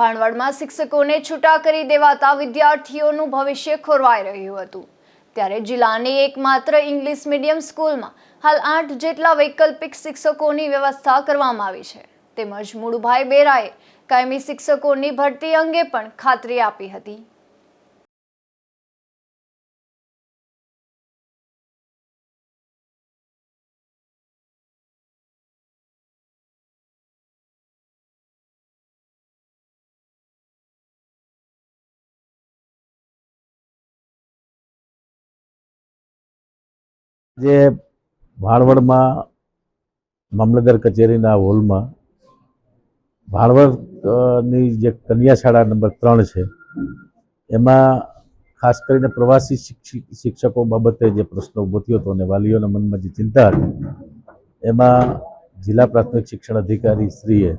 ભાણવડમાં શિક્ષકોને છૂટા કરી દેવાતા વિદ્યાર્થીઓનું ભવિષ્ય ખોરવાઈ રહ્યું હતું. ત્યારે જિલ્લાની એકમાત્ર ઇંગ્લિશ મીડિયમ સ્કૂલમાં હાલ આઠ જેટલા વૈકલ્પિક શિક્ષકોની વ્યવસ્થા કરવામાં આવી છે. તેમજ મુળુભાઈ બેરાએ કાયમી શિક્ષકોની ભરતી અંગે પણ ખાતરી આપી હતી. જે ભાણવડમાં, મામલતદાર કચેરીના હોલમાં ભાળવડની જે કન્યા શાળા નંબર ત્રણ છે, એમાં ખાસ કરીને પ્રવાસી શિક્ષિ- શિક્ષકો બાબતે જે પ્રશ્ન ઊભો થયો હતો અને વાલીઓના મનમાં જે ચિંતા હતી, એમાં જિલ્લા પ્રાથમિક શિક્ષણ અધિકારી શ્રીએ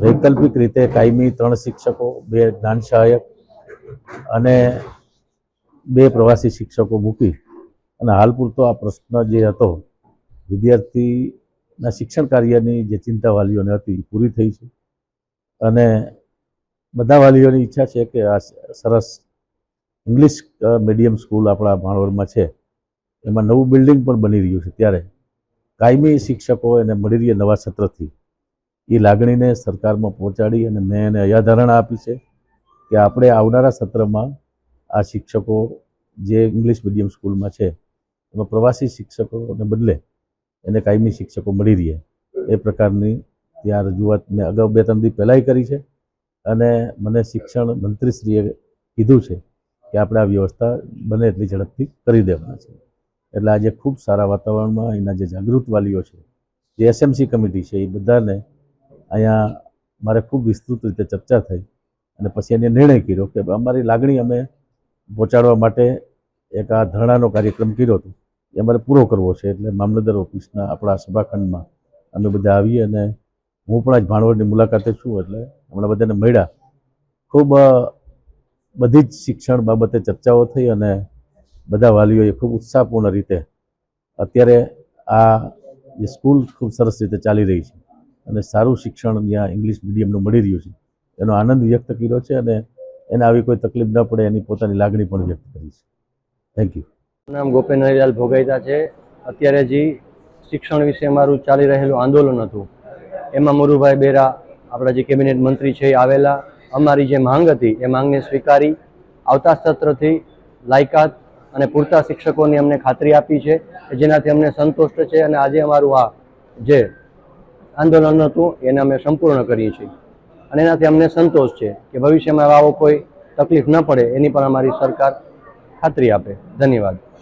વૈકલ્પિક રીતે કાયમી ત્રણ શિક્ષકો, બે જ્ઞાન સહાયક અને બે પ્રવાસી શિક્ષકો મૂકી અને હાલ પૂરતો આ પ્રશ્ન જે હતો, વિદ્યાર્થીના શિક્ષણ કાર્યની જે ચિંતા વાલીઓને હતી, એ પૂરી થઈ છે. અને બધા વાલીઓની ઈચ્છા છે કે આ સરસ ઇંગ્લિશ મીડિયમ સ્કૂલ આપણા ભાણવડમાં છે. એમાં નવું બિલ્ડિંગ પણ બની રહ્યું છે ત્યારે. કાયમી શિક્ષકો એને મળી રહીએ નવા સત્રથી. એ લાગણીને સરકારમાં પહોંચાડી અને મેં એને અયાધારણા આપી છે કે આપણે આવનારા સત્રમાં આ શિક્ષકો જે ઇંગ્લિશ મીડિયમ સ્કૂલમાં છે એમાં પ્રવાસી શિક્ષકોને બદલે એને કાયમી શિક્ષકો મળી રહે. એ પ્રકારની ત્યાં રજૂઆત મેં અગાઉ બે ત્રણ દી પહેલાંય કરી છે. અને મને શિક્ષણ મંત્રીશ્રીએ કીધું છે કે આપણે આ વ્યવસ્થા બને એટલી ઝડપથી કરી દેવાના છે. એટલે આજે ખૂબ સારા વાતાવરણમાં અહીંના જે જાગૃત વાલીઓ છે, જે એસએમસી કમિટી છે, એ બધાને અહીંયા મારે ખૂબ વિસ્તૃત રીતે ચર્ચા થઈ અને પછી એને નિર્ણય કર્યો કે અમારી લાગણી અમે પહોંચાડવા માટે એક આ ધરણાનો કાર્યક્રમ કર્યો હતો. એ અમારે પૂરો કરવો છે. એટલે મામલતદાર ઓફિસના આપણા સભાખંડમાં અમે બધા આવીએ અને હું પણ આજ ભાણવડની મુલાકાતે છું. એટલે હમણાં બધાને મળ્યા. ખૂબ બધી જ શિક્ષણ બાબતે ચર્ચાઓ થઈ અને બધા વાલીઓએ ખૂબ ઉત્સાહપૂર્ણ રીતે અત્યારે આ જે સ્કૂલ ખૂબ સરસ રીતે ચાલી રહી છે અને સારું શિક્ષણ ત્યાં ઇંગ્લિશ મીડિયમનું મળી રહ્યું છે, એનો આનંદ વ્યક્ત કર્યો છે અને એને આવી કોઈ તકલીફ ન પડે એની પોતાની લાગણી પણ વ્યક્ત કરી છે. થેન્ક યુ નામ ગોપેન હરિલાલ ભોગાઈતા છે. અત્યારે જે શિક્ષણ વિશે અમારું ચાલી રહેલું આંદોલન હતું, એમાં મુરુભાઈ બેરા, આપણા જે કેબિનેટ મંત્રી છે, એ આવેલા. અમારી જે માંગ હતી, એ માંગને સ્વીકારી, આવતા સત્રથી લાયકાત અને પૂરતા શિક્ષકોની અમને ખાતરી આપી છે જેનાથી અમને સંતુષ્ટ છે અને આજે અમારું આ જે આંદોલન હતું, એને અમે સંપૂર્ણ કરીએ છીએ. અને એનાથી અમને સંતોષ છે કે ભવિષ્યમાં આવો કોઈ તકલીફ ન પડે, એની પણ અમારી સરકાર ખાતરી આપે. ધન્યવાદ.